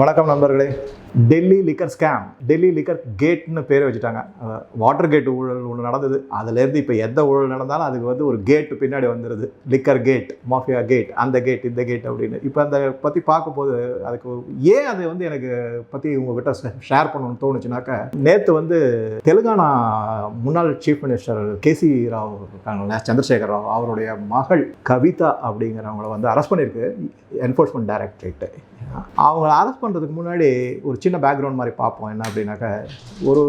வணக்கம் நண்பர்களே. Delhi liquor scam Delhi liquor கேட்னு பேரை வச்சுட்டாங்க. வாட்டர் கேட் ஊழல் ஒன்று நடந்தது. அதுலேருந்து இப்போ எந்த ஊழல் நடந்தாலும் அதுக்கு வந்து ஒரு கேட் பின்னாடி வந்துடுது லிக்கர் கேட் மாஃபியா கேட் அந்த கேட் இந்த கேட் அப்படின்னு. இப்போ அந்த பற்றி பார்க்கும்போது அதுக்கு ஏன் அது வந்து எனக்கு பற்றி உங்ககிட்ட ஷேர் பண்ணணும்னு தோணுச்சுனாக்கா நேற்று வந்து தெலுங்கானா முன்னாள் சீஃப் மினிஸ்டர் கேசி ராவ் இருக்காங்களே சந்திரசேகர் ராவ் அவருடைய மகள் கவிதா அப்படிங்கிறவங்கள வந்து அரெஸ்ட் பண்ணியிருக்கு என்ஃபோர்ஸ்மெண்ட் டைரக்டரேட்டு அவங்கள அரெஸ்ட் பண்ணுறதுக்கு முன்னாடி ஒரு சின்ன பேக்ரவுண்ட் மாதிரி பார்ப்போம். என்ன அப்படின்னாக்கா ஒரு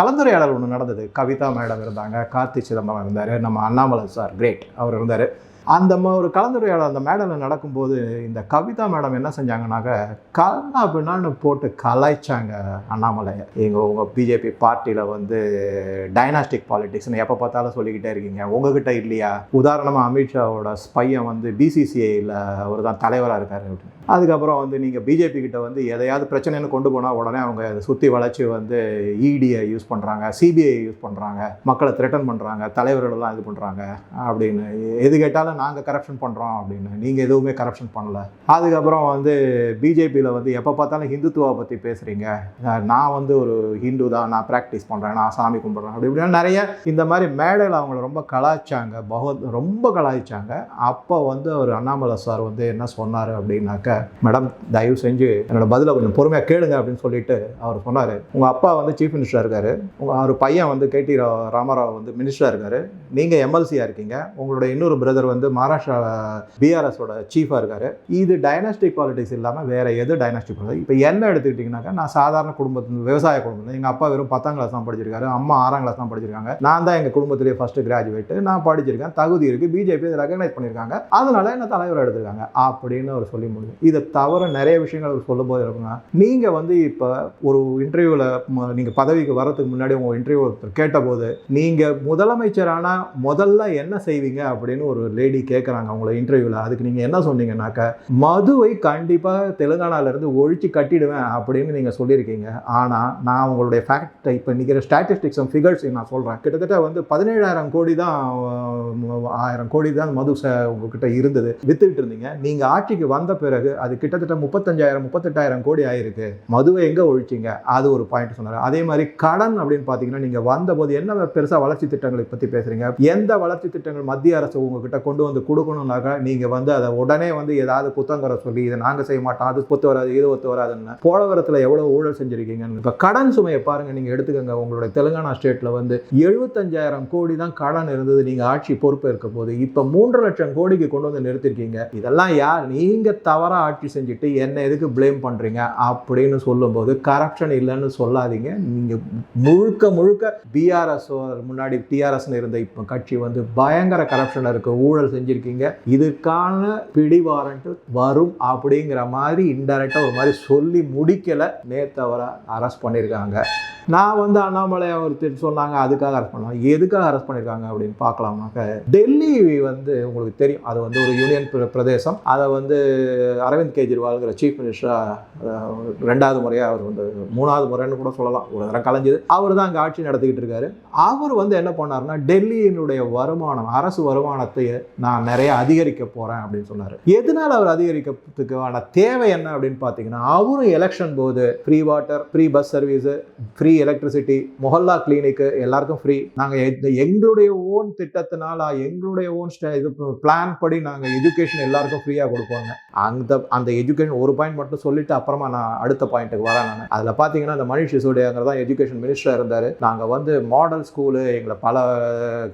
கலந்துரையாடல் ஒன்று நடந்தது. கவிதா மேடம் இருந்தாங்க கார்த்தி சிதம்பரம் இருந்தார் நம்ம அண்ணாமலை சார் கிரேட் அவர் இருந்தார். அந்த ஒரு கலந்துரையாடல் அந்த மேடலில் நடக்கும்போது இந்த கவிதா மேடம் என்ன செஞ்சாங்கன்னாக்க கல்லா பின்னான்னு போட்டு கலாய்ச்சாங்க அண்ணாமலை எங்கள் உங்கள் பிஜேபி பார்ட்டியில் வந்து டைனாஸ்டிக் பாலிடிக்ஸ்னு எப்போ பார்த்தாலும் சொல்லிக்கிட்டே இருக்கீங்க. உங்ககிட்ட இல்லையா? உதாரணமாக அமித்ஷாவோட பையன் வந்து பிசிசிஐயில் அவர் தான் தலைவராக இருக்காரு அப்படின்னு. அதுக்கப்புறம் வந்து நீங்கள் பிஜேபி கிட்ட வந்து எதையாவது பிரச்சனைன்னு கொண்டு போனால் உடனே அவங்க அதை சுற்றி வளைச்சி வந்து இடியை யூஸ் பண்ணுறாங்க சிபிஐ யூஸ் பண்ணுறாங்க மக்களை த்ரெட்டன் பண்ணுறாங்க தலைவர்களெல்லாம் இது பண்ணுறாங்க அப்படின்னு. எது கேட்டாலும் நாங்கள் கரப்ஷன் பண்ணுறோம் அப்படின்னு. நீங்கள் எதுவுமே கரப்ஷன் பண்ணல. அதுக்கப்புறம் வந்து பிஜேபியில் வந்து எப்போ பார்த்தாலும் ஹிந்துத்துவா பற்றி பேசுகிறீங்க நான் வந்து ஒரு ஹிந்து தான் நான் ப்ராக்டிஸ் பண்ணுறேன் நான் சாமி கும்பிட்றேன் அப்படி இப்படின்னு நிறைய இந்த மாதிரி மேடையில் அவங்கள ரொம்ப கலாய்ச்சாங்க. பகவத் ரொம்ப கலாய்ச்சாங்க. அப்போ வந்து அவர் அண்ணாமலை சார் வந்து என்ன சொன்னார் அப்படின்னாக்க மேடம் தயவு செஞ்சு என்னோட பதிலை கொஞ்சம் பொறுமையாக கேளுங்க அப்படின்னு சொல்லிட்டு அவர் சொன்னார். உங்கள் அப்பா வந்து சீஃப் மினிஸ்டராக இருக்காரு. உங்கள் அவர் பையன் வந்து கேடி ராமராவ் வந்து மினிஸ்டராக இருக்காரு. நீங்கள் எம்எல்சியாக இருக்கீங்க. உங்களோட இன்னொரு பிரதர் வந்து மகாராஷ்டிரா பிஆர்எஸோட சீஃபாக இருக்கார். இது டைனாஸ்டிக் பாலிடிக்ஸ் இல்லாமல் வேறு எது டைனாஸ்டிக் பாலிடிக்ஸ் இப்போ என்ன எடுத்துக்கிட்டிங்கனாக்கா நான் சாதாரண குடும்பத்து விவசாய குடும்பம். எங்கள் அப்பா வெறும் பத்தாம் கிளாஸ் தான் படிச்சிருக்காரு. அம்மா ஆறாம் கிளாஸ் தான் படிச்சிருக்காங்க. நான் தான் எங்கள் குடும்பத்திலேயே ஃபஸ்ட்டு கிராஜுவேட்டு நான் படிச்சிருக்கேன். தகுதி இருக்குது பிஜேபி இதை ரெகனைஸ் பண்ணியிருக்காங்க. அதனால என்ன தலைவர் எடுத்திருக்காங்க? அப்படின்னு அவர் சொல்லி முடியும் இதை தவிர நிறைய விஷயங்கள் அவர் சொல்லும்போது இருக்குன்னா நீங்கள் வந்து இப்போ ஒரு இன்டர்வியூவில் நீங்கள் பதவிக்கு வரதுக்கு முன்னாடி உங்கள் இன்டர்வியூ ஒருத்தர் கேட்டபோது நீங்கள் முதலமைச்சரான முதல்ல என்ன செய்வீங்க அப்படின்னு ஒரு லேடி கேட்குறாங்க அவங்கள இன்டர்வியூவில் அதுக்கு நீங்கள் என்ன சொன்னீங்கன்னாக்க மதுவை கண்டிப்பாக தெலுங்கானாவிலேருந்து ஒழிச்சு கட்டிடுவேன் அப்படின்னு நீங்கள் சொல்லியிருக்கீங்க. ஆனால் நான் உங்களுடைய ஃபேக்ட் இப்போ நிற்கிற ஸ்டாட்டிஸ்டிக்ஸ் அண்ட் ஃபிகர்ஸ் நான் சொல்கிறேன் கிட்டத்தட்ட வந்து பதினேழாயிரம் கோடி தான் ஆயிரம் கோடி தான் மது ச- உங்ககிட்ட இருந்தது. வித்துக்கிட்டு இருந்தீங்க. நீங்கள் ஆட்சிக்கு வந்த பிறகு அது கிட்டத்தட்ட முப்பத்தஞ்சாயிரம் முப்பத்தெட்டாயிரம் கோடி ஆயிருக்கு. மதுவை எங்கே ஒழிச்சிங்க? அது ஒரு பாயிண்ட் சொன்னார். அதே மாதிரி கடன் அப்படின்னு பார்த்தீங்கன்னா நீங்கள் வந்தபோது என்ன பெருசாக வளர்ச்சி திட்டங்களை பற்றி பேசுகிறீங்க எந்த வளர்ச்சி திட்டங்கள் மத்திய அரசு உங்ககிட்ட கொண்டு வந்து கொடுக்கணும்னாக்கா நீங்கள் வந்து அதை உடனே வந்து ஏதாவது குத்தங்குறை சொல்லி இதை நாங்கள் செய்ய மாட்டோம் அது ஒத்து வராது இது ஒத்து வராதுன்னு போலவரத்தில் எவ்வளோ ஊழல் செஞ்சுருக்கீங்கன்னு இப்போ கடன் சுமையை பாருங்கள் நீங்கள் எடுத்துக்கோங்க. உங்களுடைய தெலுங்கானா ஸ்டேட்டில் வந்து எழுபத்தஞ்சாயிரம் கோடி தான் கடன் இருந்தது நீங்கள் ஆட்சி பொறுப்பு இருக்க போது இப்போ மூன்று லட்சம் கோடிக்கு கொண்டு வந்து நிறுத்திருக்கீங்க. இதெல்லாம் யார்? நீங்கள் தவறாக ஆட்சி செஞ்சுட்டு என்ன எதுக்கு ப்ளேம் பண்ணுறீங்க அப்படின்னு சொல்லும்போது கரப்ஷன் இல்லைன்னு சொல்லாதீங்க. நீங்கள் முழுக்க முழுக்க பிஆர்எஸ் முன்னாடி டிஆர்எஸ்னு இருந்த இப்போ கட்சி வந்து பயங்கர கரப்ஷன் இருக்குது ஊழல் செஞ்சுருக்கீங்க. இதுக்கான பிடி வரும் அப்படிங்கிற மாதிரி இன்டெரக்டாக ஒரு மாதிரி சொல்லி முடிக்கலை. நேற்று அவரை அரெஸ்ட் பண்ணியிருக்காங்க நான் வந்து அண்ணாமலை ஒருத்தர் சொன்னாங்க அதுக்காக அரெஸ்ட் பண்ணலாம் எதுக்காக அரெஸ்ட் பண்ணியிருக்காங்க அப்படின்னு பார்க்கலாமாக்க? டெல்லி வந்து உங்களுக்கு தெரியும். அது வந்து ஒரு யூனியன் பிர- பிரதேசம். அதை வந்து அரவிந்த் கெஜ்ரிவால்ங்கிற சீஃப் மினிஸ்டராக ரெண்டாவது முறையாக அவர் வந்து மூணாவது முறைன்னு கூட சொல்லலாம். ஒரு தடவை கலைஞ்சது. அவர் தான் அங்கே ஆட்சி நடத்திக்கிட்டு இருக்காரு. அவர் வந்து என்ன பண்ணாருன்னா டெல்லியினுடைய வருமானம் அரசு வருமானத்தை நான் நிறைய அதிகரிக்க போகிறேன் அப்படின்னு சொன்னார். எதனால் அவர் அதிகரிக்கிறதுக்கான தேவை என்ன அப்படின்னு பார்த்தீங்கன்னா அவரும் எலெக்ஷன் போது free water free bus service free electricity mohalla clinic எல்லாருக்கும் ஃப்ரீ நாங்கள் எங்களுடைய ஓன் திட்டத்தினால எங்களுடைய ஓன் இது பிளான் படி நாங்கள் எஜுகேஷன் எல்லாருக்கும் ஃப்ரீயாக கொடுப்போங்க. அந்த அந்த எஜுகேஷன் ஒரு பாயிண்ட் மட்டும் சொல்லிட்டு அப்புறமா நான் அடுத்த பாயிண்ட்டுக்கு வரேன் நான். அதில் பார்த்தீங்கன்னா அந்த மணிஷ் சிசோடியாங்கிற தான் எஜுகேஷன் மினிஸ்டராக இருந்தார். நாங்கள் வந்து மாடல் ஸ்கூலு எங்களை பல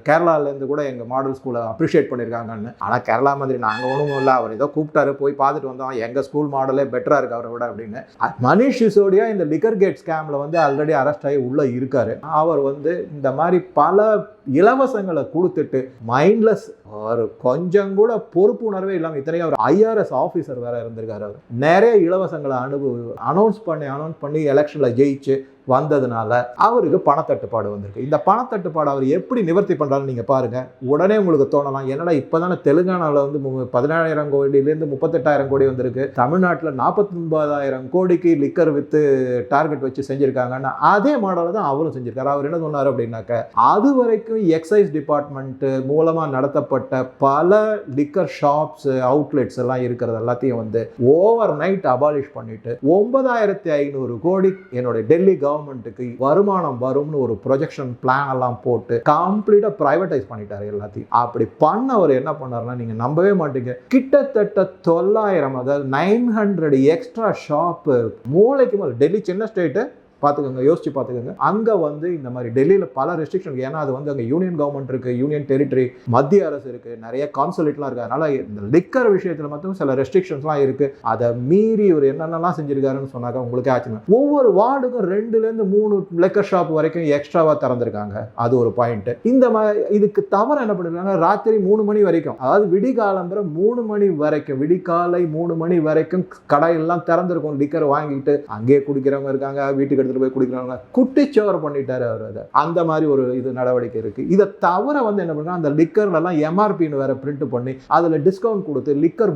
கேரளாலேருந்து கூட எங்கள் மாடல் ஸ்கூலை அப்ரிஷியேட் பண்ணியிருக்காங்கன்னு ஆனால் கேரளா மாதிரி நாங்கள் ஒன்றும் இல்லை. அவர் ஏதோ கூப்பிட்டாரு போய் பார்த்துட்டு வந்தோம். எங்கள் ஸ்கூல் மாடலே பெட்டராக இருக்கு அவரை விட அப்படின்னு. மனிஷ் சிசோடியா இந்த லிக்கர் கேட் ஸ்கேமில் வந்து ஆல்ரெடி அரெஸ்ட் ஆகி உள்ளே இருக்கார். அவர் வந்து இந்த மாதிரி பல இலவசங்களை கொடுத்துட்டு மைண்ட்லெஸ் அவர் கொஞ்சம் கூட பொறுப்பு உணர்வே இல்லாமல் இத்தனையும் அவர் ஐஆர்எஸ் ஆஃபீஸர் வேற இருந்திருக்காரு அவர். நிறைய இலவசங்களை அனுபவி அனௌன்ஸ் பண்ணி அனௌன்ஸ் பண்ணி எலெக்ஷனில் ஜெயிச்சு வந்ததுனால அவருக்கு பணத்தட்டுப்பாடு வந்திருக்கு. இந்த பணத்தட்டுப்பாடு அவர் எப்படி நிவர்த்தி பண்ணுறாருன்னு நீங்கள் பாருங்கள் உடனே உங்களுக்கு தோணலாம். என்னடா இப்போ தானே தெலுங்கானாவில் வந்து மு- பதினேழாயிரம் கோடியிலேருந்து முப்பத்தெட்டாயிரம் கோடி வந்திருக்கு. தமிழ்நாட்டில் நாற்பத்தொன்பதாயிரம் கோடிக்கு லிக்கர் வித்து டார்கெட் வச்சு செஞ்சுருக்காங்கன்னா அதே மாடலை தான் அவரும் செஞ்சுருக்காரு. அவர் என்ன சொன்னார் அப்படின்னாக்க அது வரைக்கும் எக்ஸைஸ் டிபார்ட்மெண்ட்டு மூலமாக நடத்தப்பட்ட பல லிக்கர் ஷாப்ஸ் அவுட்லெட்ஸ் எல்லாம் இருக்கிறது எல்லாத்தையும் வந்து ஓவர் நைட் அபாலிஷ் பண்ணிட்டு ஒன்பதாயிரத்தி ஐநூறு கோடி என்னுடைய டெல்லி கவர்மெண்ட்டுக்கு வருமானம் வரும்னு ஒரு ப்ரொஜெக்ஷன் பிளான் எல்லாம் போட்டு கம்ப்ளீட்டாக ப்ரைவேட்டைஸ் பண்ணிட்டாரு எல்லாத்தையும். அப்படி பண்ண அவர் என்ன பண்ணாருன்னா நீங்கள் நம்பவே மாட்டீங்க. கிட்டத்தட்ட தொள்ளாயிரம் அதாவது நைன் ஹண்ட்ரட் எக்ஸ்ட்ரா ஷாப்பு மூளைக்கு மேலே டெல்லி சின்ன ஸ்டேட்டு பார்த்துக்கோங்க யோசிச்சு பார்த்துக்கோங்க அங்கே வந்து இந்த மாதிரி டெல்லியில் பல ரெஸ்ட்ரிக்ஷன் ஏன்னா அது வந்து அங்கே யூனியன் கவர்மெண்ட் இருக்குது யூனியன் டெரிட்டரி மத்திய அரசு இருக்குது நிறைய கான்சுலேட்லாம் இருக்குது அதனால் இந்த லிக்கர் விஷயத்தில் மட்டும் சில ரெஸ்ட்ரிக்ஷன்ஸ்லாம் இருக்குது அதை மீறி இவர் என்னென்னலாம் செஞ்சுருக்காருன்னு சொன்னாக்க உங்களுக்கே ஆச்சுங்க ஒவ்வொரு வார்டுக்கும் ரெண்டுலேருந்து மூணு லிக்கர் ஷாப் வரைக்கும் எக்ஸ்ட்ராவாக திறந்துருக்காங்க. அது ஒரு பாயிண்ட்டு இந்த மாதிரி இதுக்கு தவிர என்ன பண்ணிருக்காங்க ராத்திரி மூணு மணி வரைக்கும் அதாவது விடிகாலம்புற மூணு மணி வரைக்கும் விடிகாலை மூணு மணி வரைக்கும் கடையெல்லாம் திறந்திருக்கும் லிக்கர் வாங்கிட்டு அங்கேயே குடிக்கிறவங்க இருக்காங்க வீட்டுக்கு எடுத்துகிட்டு போய் குடிக்கிறாங்க. குட்டிச்சோறு பண்ணிட்டாரு அவர் அதை. அந்த மாதிரி ஒரு இது நடவடிக்கை இருக்குது இதை தவிர வந்து என்ன பண்ணுறாங்க அந்த லிக்கர்லலாம் எம்ஆர்பின்னு வேற பிரிண்ட் பண்ணி அதில் டிஸ்கவுண்ட் கொடுத்து லிக்கர்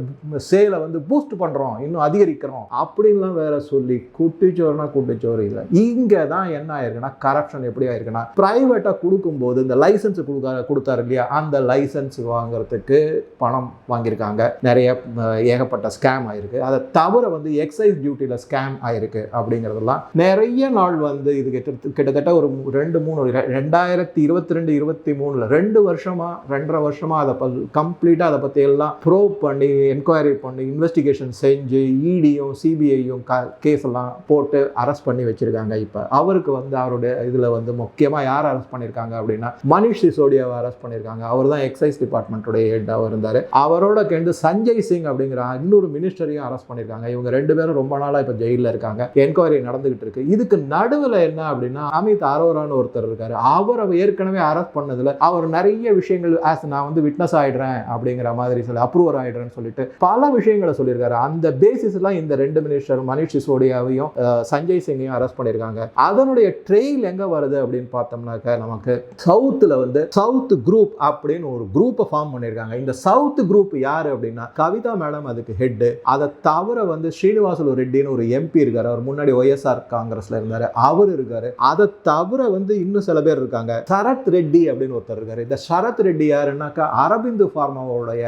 சேலை வந்து பூஸ்ட் பண்ணுறோம் இன்னும் அதிகரிக்கிறோம் அப்படின்லாம் வேற சொல்லி குட்டிச்சோறுனா குட்டிச்சோறு இல்லை. இங்கே தான் என்ன ஆயிருக்குன்னா கரப்ஷன் எப்படி ஆயிருக்குன்னா ப்ரைவேட்டாக கொடுக்கும்போது இந்த லைசன்ஸ் கொடுக்க கொடுத்தாரு இல்லையா அந்த லைசன்ஸ் வாங்குறதுக்கு பணம் வாங்கியிருக்காங்க. நிறைய ஏகப்பட்ட ஸ்கேம் ஆயிருக்கு. அதை தவிர வந்து எக்ஸைஸ் டியூட்டியில் ஸ்கேம் ஆயிருக்கு அப்படிங்கிறதெல்லாம் நிறைய நாள் வந்து இது கிட்ட- கிட்டத்தட்ட ஒரு ரெண்டு மூணு ரெண்டாயிரத்தி இருபத்தி ரெண்டு இருபத்தி மூணில் ரெண்டு வருஷமா ரெண்டரை வருஷமா அதை கம்ப்ளீட்டாக அதை பற்றி எல்லாம் ப்ரோவ் பண்ணி என்கொயரி பண்ணி இன்வெஸ்டிகேஷன் செஞ்சு இடியும் சிபிஐயும் கேஸ் எல்லாம் போட்டு அரெஸ்ட் பண்ணி வச்சிருக்காங்க இப்போ. அவருக்கு வந்து அவருடைய இதில் வந்து முக்கியமாக யார் அரெஸ்ட் பண்ணியிருக்காங்க அப்படின்னா மனிஷ் சிசோடியாவை அரெஸ்ட் பண்ணியிருக்காங்க அவர் தான் எக்ஸைஸ் டிபார்ட்மெண்ட்டுடைய ஹெட்டாக இருந்தார். அவரோட கேண்டு சஞ்சய் சிங் அப்படிங்கிற இன்னொரு மினிஸ்டரையும் அரெஸ்ட் பண்ணியிருக்காங்க இவங்க ரெண்டு பேரும் ரொம்ப நாளாக இப்போ ஜெயிலில் இருக்காங்க. என்கொயரி நடந்துகிட்டு இருக்கு. இதுக்கு நடுவில் என்ன அப்படின்னா அமித் அரோரான்னு ஒருத்தர் இருக்காரு. அவரை ஏற்கனவே அரெஸ்ட் பண்ணதுல அவர் நிறைய விஷயங்கள் ஆஸ் நான் வந்து விட்னஸ் ஆயிடுறேன் அப்படிங்கிற மாதிரி சொல்லி அப்ரூவர் ஆயிடுறேன்னு சொல்லிட்டு பல விஷயங்களை சொல்லியிருக்காரு. அந்த பேசிஸ்லாம் இந்த ரெண்டு மினிஸ்டர் மனிஷ் சிசோடியாவையும் சஞ்சய் சிங்கையும் அரெஸ்ட் பண்ணியிருக்காங்க. அதனுடைய ட்ரெயில் எங்க வருது அப்படின்னு பார்த்தோம்னாக்க நமக்கு சவுத்துல வந்து சவுத் குரூப் அப்படின்னு ஒரு குரூப்பை ஃபார்ம் பண்ணியிருக்காங்க. இந்த சவுத் குரூப் யாரு அப்படின்னா கவிதா மேடம் அதுக்கு ஹெட் அதை தவிர வந்து ஸ்ரீனிவாசலு ரெட்டின்னு ஒரு எம்பி இருக்காரு. அவர் முன்னாடி ஒய்எஸ்ஆர் காங்கிரஸ்ல இருந்தார் அவர் இருக்காரு. அதை தவிர வந்து இன்னும் சில பேர் இருக்காங்க. சரத் ரெட்டி அப்படின்னு ஒருத்தர் இருக்காரு. இந்த சரத் ரெட்டி யாருன்னாக்கா அரபிந்து ஃபார்மாவோடைய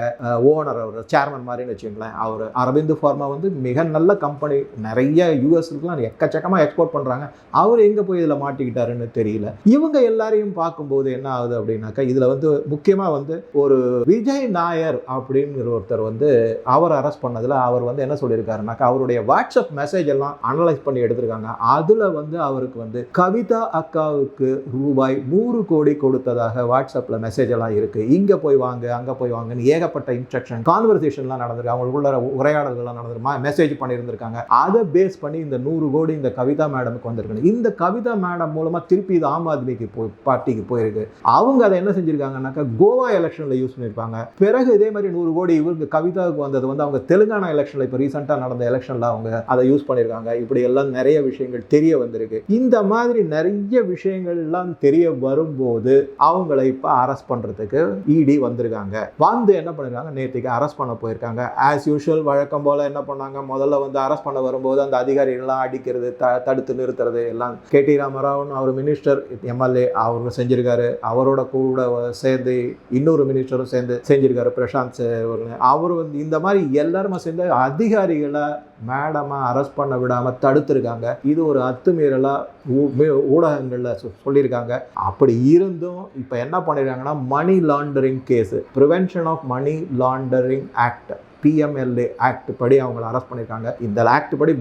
ஓனர் அவர் சேர்மன் மாதிரின்னு வச்சுங்களேன் அவர் அரபிந்து ஃபார்மா வந்து மிக நல்ல கம்பெனி நிறைய யூஎஸ்க்குலாம் எக்கச்சக்கமாக எக்ஸ்போர்ட் பண்ணுறாங்க அவர் எங்கே போய் இதில் மாட்டிக்கிட்டாருன்னு தெரியல. இவங்க எல்லாரையும் பார்க்கும்போது என்ன ஆகுது அப்படின்னாக்கா இதில் வந்து முக்கியமாக வந்து ஒரு விஜய் நாயர் அப்படிங்கிற ஒருத்தர் வந்து அவர் அரெஸ்ட் பண்ணதில் அவர் வந்து என்ன சொல்லியிருக்காருனாக்கா அவருடைய வாட்ஸ்அப் மெசேஜ் எல்லாம் அனலைஸ் பண்ணி எடுத்திருக்காங்க. அதில் வந்து அவருக்கு வந்து கவிதா அக்காவுக்கு ரூபாய் நூறு கோடி கொடுத்ததாக வாட்ஸ்அப்பில் மெசேஜ் எல்லாம் இருக்கு. இங்கே போய் வாங்க அங்கே போய் வாங்கன்னு ஏகப்பட்ட இன்ஸ்ட்ரக்ஷன் கான்வர்சேஷன்லாம் நடந்திருக்கு. அவங்களுக்குள்ள உரையாடல்கள்லாம் நடந்திருக்கு. மெசேஜ் பண்ணியிருந்திருக்காங்க. அதை பேஸ் பண்ணி இந்த நூறு கோடி இந்த கவிதா மேடமுக்கு வந்திருக்கு இந்த கவிதா மேடம் மூலமாக திருப்பி இது ஆம் ஆத்மிக்கு போய் பார்ட்டிக்கு போயிருக்கு. அவங்க அதை என்ன செஞ்சிருக்காங்கன்னாக்கா கோவா எலெக்ஷனில் யூஸ் பண்ணியிருப்பாங்க. பிறகு இதே மாதிரி நூறு கோடி இவருக்கு கவிதாவுக்கு வந்தது வந்து அவங்க தெலுங்கானா எலெக்ஷனில் இப்போ ரீசெண்டாக நடந்த எலெக்ஷனில் அவங்க அதை யூஸ் பண்ணியிருக்காங்க. இப்படி எல்லாம் நிறைய விஷயங்கள் தெரிய வந்திருக்கு. இந்த மாதிரி நிறைய விஷயங்கள்லாம் தெரிய வரும்போது அவங்கள இப்போ அரெஸ்ட் பண்ணுறதுக்கு இடி வந்திருக்காங்க. வந்து என்ன பண்ணிருக்காங்க? நேற்றுக்கு அரெஸ்ட் பண்ண போயிருக்காங்க. ஆஸ் யூஷுவல் வழக்கம் போல் என்ன பண்ணாங்க? முதல்ல வந்து அரெஸ்ட் பண்ண வரும்போது அந்த அதிகாரிகள்லாம் அடிக்கிறது த தடுத்து நிறுத்துறது எல்லாம் கே. டி. ராமராவன் அவர் மினிஸ்டர் எம்எல்ஏ அவரும் செஞ்சிருக்காரு. அவரோட கூட சேர்ந்து இன்னொரு மினிஸ்டரும் சேர்ந்து செஞ்சிருக்காரு பிரசாந்த் அவர்கள். அவர் வந்து இந்த மாதிரி எல்லாருமே சேர்ந்து அதிகாரிகளை மேடமை அரெஸ்ட் பண்ண விடாமல் தடுத்திருக்காங்க. இது ஒரு அத்துமீறலாக ஊடகங்களில் சொல்லியிருக்காங்க. அப்படி இருந்தும் இப்போ என்ன பண்ணியிருக்காங்கன்னா money laundering case prevention of money laundering act PMLA act படி அவங்கள அரெஸ்ட் பண்ணியிருக்காங்க இந்த ஆக்ட் படி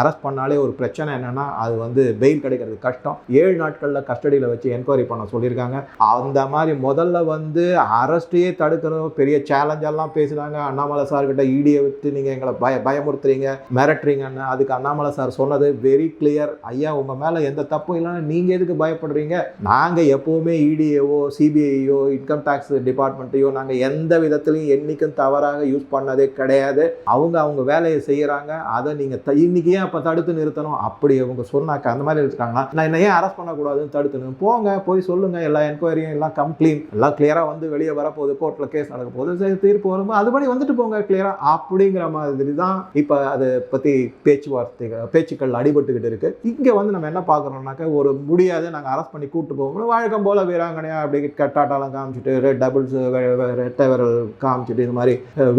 அரெஸ்ட் பண்ணாலே ஒரு பிரச்சனை என்னன்னா அது வந்து பெயில் கிடைக்கிறது கஷ்டம். ஏழு நாட்களில் கஸ்டடியில் வச்சு என்கொயரி பண்ண சொல்லியிருக்காங்க. அந்த மாதிரி முதல்ல வந்து அரெஸ்ட்டையே தடுக்கணும். பெரிய சேலஞ்செல்லாம் பேசுகிறாங்க அண்ணாமலை சார்கிட்ட இடியை விட்டு நீங்கள் எங்களை பய பயமுறுத்துறீங்க மிரட்டுறீங்கன்னு. அதுக்கு அண்ணாமலை சார் சொன்னது வெரி கிளியர் ஐயா உங்கள் மேலே எந்த தப்பும் இல்லைன்னா நீங்கள் எதுக்கு பயப்படுறீங்க? நாங்கள் எப்போவுமே இடிஏவோ சிபிஐயோ இன்கம் டேக்ஸ் டிபார்ட்மெண்ட்டையோ நாங்கள் எந்த விதத்துலையும் என்றைக்கும் தவறாக யூஸ் பண்ணதே கிடையாது அவங்க அவங்க வேலையை செய்கிறாங்க அதை நீங்கள் த இன்னைக்கு ஏன் அப்போ தடுத்து நிறுத்தணும் அப்படி அவங்க சொன்னாக்க அந்த மாதிரி இருக்காங்கன்னா நான் என்ன ஏன் அரெஸ்ட் பண்ணக்கூடாதுன்னு தடுத்து நிறுத்தணும். போங்க போய் சொல்லுங்கள் எல்லா என்கொயரியும் எல்லாம் கம்ப்ளீன் எல்லாம் கிளியராக வந்து வெளியே வரப்போகுது கோர்ட்டில் கேஸ் நடக்க போகுது தீர்ப்பு வரும்போது அதுபடி வந்துட்டு போங்க கிளியராக அப்படிங்கிற மாதிரி தான் இப்போ அதை பற்றி பேச்சுவார்த்தைகள் பேச்சுக்கள் அடிபட்டுக்கிட்டு இருக்குது இங்கே வந்து நம்ம என்ன பார்க்குறோம்னாக்க ஒரு முடியாது நாங்கள் அரெஸ்ட் பண்ணி கூப்பிட்டு போகும்போது வழக்கம் போல் வீராங்கனையா அப்படி கட்டாட்டாலாம் காமிச்சிட்டு டபுள்ஸ் ரெட்டை விரல் காமிச்சிட்டு இது மாதிரி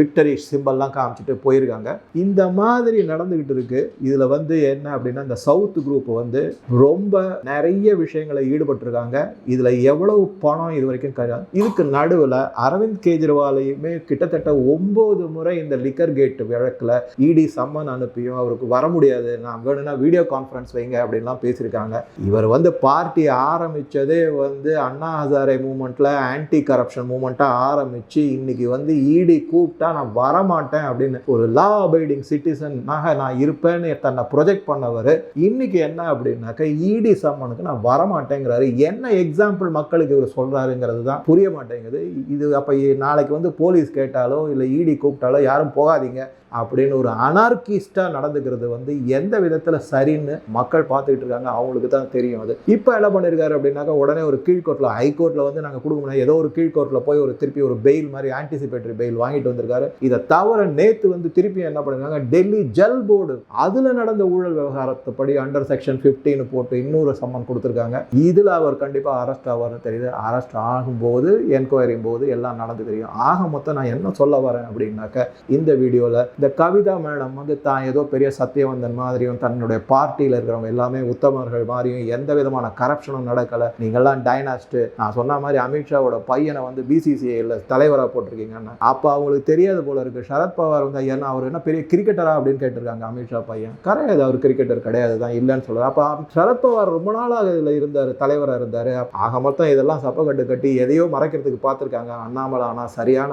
விக்டரி சிம்பல்லாம் காமிச்சிட்டு போயிருக்காங்க. இந்த மாதிரி நடந்துக்கிட்டு இருக்கு. இதில் வந்து என்ன அப்படின்னா இந்த சவுத் குரூப் வந்து ரொம்ப நிறைய விஷயங்களை ஈடுபட்டிருக்காங்க. இதில் எவ்வளவு பணம் இது வரைக்கும் கிடையாது இதுக்கு நடுவில் அரவிந்த் கெஜ்ரிவாலையுமே கிட்டத்தட்ட ஒம்பது முறை இந்த லிக்கர் கேட் வழக்கில் இடி சம்மன் அனுப்பியும் அவருக்கு வர முடியாது. நான் வேணும்னா வீடியோ கான்ஃபரன்ஸ் வைங்க அப்படின்லாம் பேசியிருக்காங்க. இவர் வந்து பார்ட்டி ஆரம்பித்ததே வந்து அண்ணா ஹசாரே மூமெண்ட்டில் ஆன்டி கரப்ஷன் மூமெண்ட்டாக ஆரம்பித்து இன்னைக்கு வந்து இடி கூப்பிட்டா நான் வரமாட்டேன் அப்படின்னு ஒரு லா அபைடிங் சிட்டிசனாக நான் இருப்பேன்னு தன்னை ப்ரொஜெக்ட் பண்ணவர் இன்னைக்கு என்ன அப்படின்னாக்கா இடி சம்மனுக்கு நான் வரமாட்டேங்கிறாரு. என்ன எக்ஸாம்பிள் மக்களுக்கு இவர் சொல்கிறாருங்கிறது தான் புரிய மாட்டேங்குது. இது அப்போ நாளைக்கு வந்து போலீஸ் கேட்டாலோ இல்லை இடி கூப்பிட்டாலோ யாரும் போகாதீங்க அப்படின்னு ஒரு அனார்கிஸ்டாக நடந்துக்கிறது வந்து எந்த விதத்தில் சரின்னு மக்கள் பார்த்துக்கிட்டு இருக்காங்க அவங்களுக்கு தான் தெரியும் அது. இப்போ என்ன பண்ணியிருக்காரு அப்படின்னாக்கா உடனே ஒரு கீழ்கோர்ட்டில் ஹைகோர்ட்டில் வந்து நாங்கள் கொடுக்க முடியாது. ஏதோ ஒரு கீழ்கோர்ட்டில் போய் ஒரு திருப்பி ஒரு பெயில் மாதிரி ஆன்டிசிபேட்டரி பெயில் வாங்கிட்டு வந்திருக்காரு. இதை தவிர நேற்று வந்து திருப்பி என்ன பண்ணிருக்காங்க? டெல்லி ஜல் போர்டு. அதில் நடந்த ஊழல் விவகாரத்தைப்படி அண்டர் செக்ஷன் 15 போட்டு இன்னொரு சம்மன் கொடுத்துருக்காங்க. இதில் அவர் கண்டிப்பாக அரெஸ்ட் ஆவார்னு தெரியுது. அரெஸ்ட் ஆகும்போது என்கொயரி போது எல்லாம் நடந்து தெரியும். ஆக மொத்தம் நான் என்ன சொல்ல வரேன் அப்படின்னாக்க இந்த வீடியோவில் இந்த கவிதா மேடம் வந்து தான் ஏதோ பெரிய சத்தியவந்தன் மாதிரியும் தன்னுடைய பார்ட்டியில் இருக்கிறவங்க எல்லாமே உத்தமர்கள் மாதிரியும் எந்த விதமான கரப்ஷனும் நடக்கலை. நீங்கள்லாம் டைனாஸ்ட்டு நான் சொன்ன மாதிரி அமித்ஷாவோட பையனை வந்து பிசிசிஐயில் தலைவராக போட்டிருக்கீங்கன்னா. அப்போ அவங்களுக்கு தெரியாது போல இருக்கு. சரத்பவார் வந்து ஏன்னா அவர் என்ன பெரிய கிரிக்கெட்டரா அப்படின்னு கேட்டிருக்காங்க அமித்ஷா பையன். கிடையாது அவர் கிரிக்கெட்டர் கிடையாது தான் இல்லைன்னு சொல்லுவார் அப்போ சரத்பவார் ரொம்ப நாளாக இதில் இருந்தார் தலைவராக இருந்தார். ஆக மொத்தம் இதெல்லாம் சப்பக்கட்டு கட்டி எதையோ மறைக்கிறதுக்கு பார்த்துருக்காங்க. அண்ணாமலை ஆனால் சரியான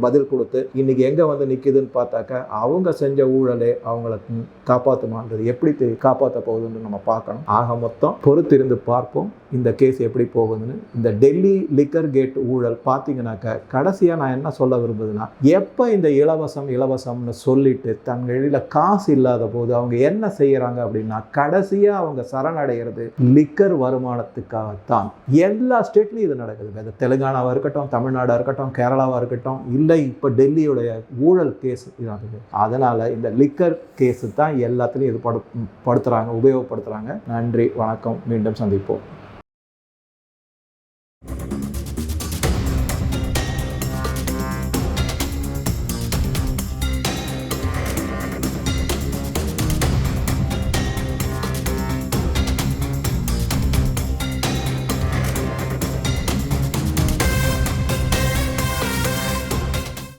பதில் கொடுத்து இன்னைக்கு எங்கே வந்து நிற்குதுன்னு பார்த்தாக்க அவங்க செஞ்ச ஊழலே அவங்கள காப்பாற்றுமான்றது எப்படி தெ- காப்பாற்ற போகுதுன்னு நம்ம பார்க்கணும். ஆக மொத்தம் பொறுத்திருந்து பார்ப்போம் இந்த கேஸ் எப்படி போகுதுன்னு. இந்த டெல்லி லிக்கர் கேட் ஊழல் பார்த்தீங்கன்னாக்க கடைசியாக நான் என்ன சொல்ல விரும்புதுன்னா எப்போ இந்த இலவசம் இலவசம்னு சொல்லிட்டு தங்களில் காசு இல்லாத போது அவங்க என்ன செய்யறாங்க அப்படின்னா கடைசியாக அவங்க சரணடைகிறது லிக்கர் வருமானத்துக்காகத்தான். எல்லா ஸ்டேட்லையும் இது நடக்குது. அது தெலுங்கானாவாக இருக்கட்டும் தமிழ்நாடாக இருக்கட்டும் கேரளாவாக இருக்கட்டும் இல்லை இப்போ டெல்லியுடைய ஊழல் கேஸ் இதாகுது அதனால் இந்த லிக்கர் கேஸு தான் எல்லாத்துலேயும் இது படு படுத்துகிறாங்க உபயோகப்படுத்துகிறாங்க நன்றி வணக்கம். மீண்டும் சந்திப்போம்.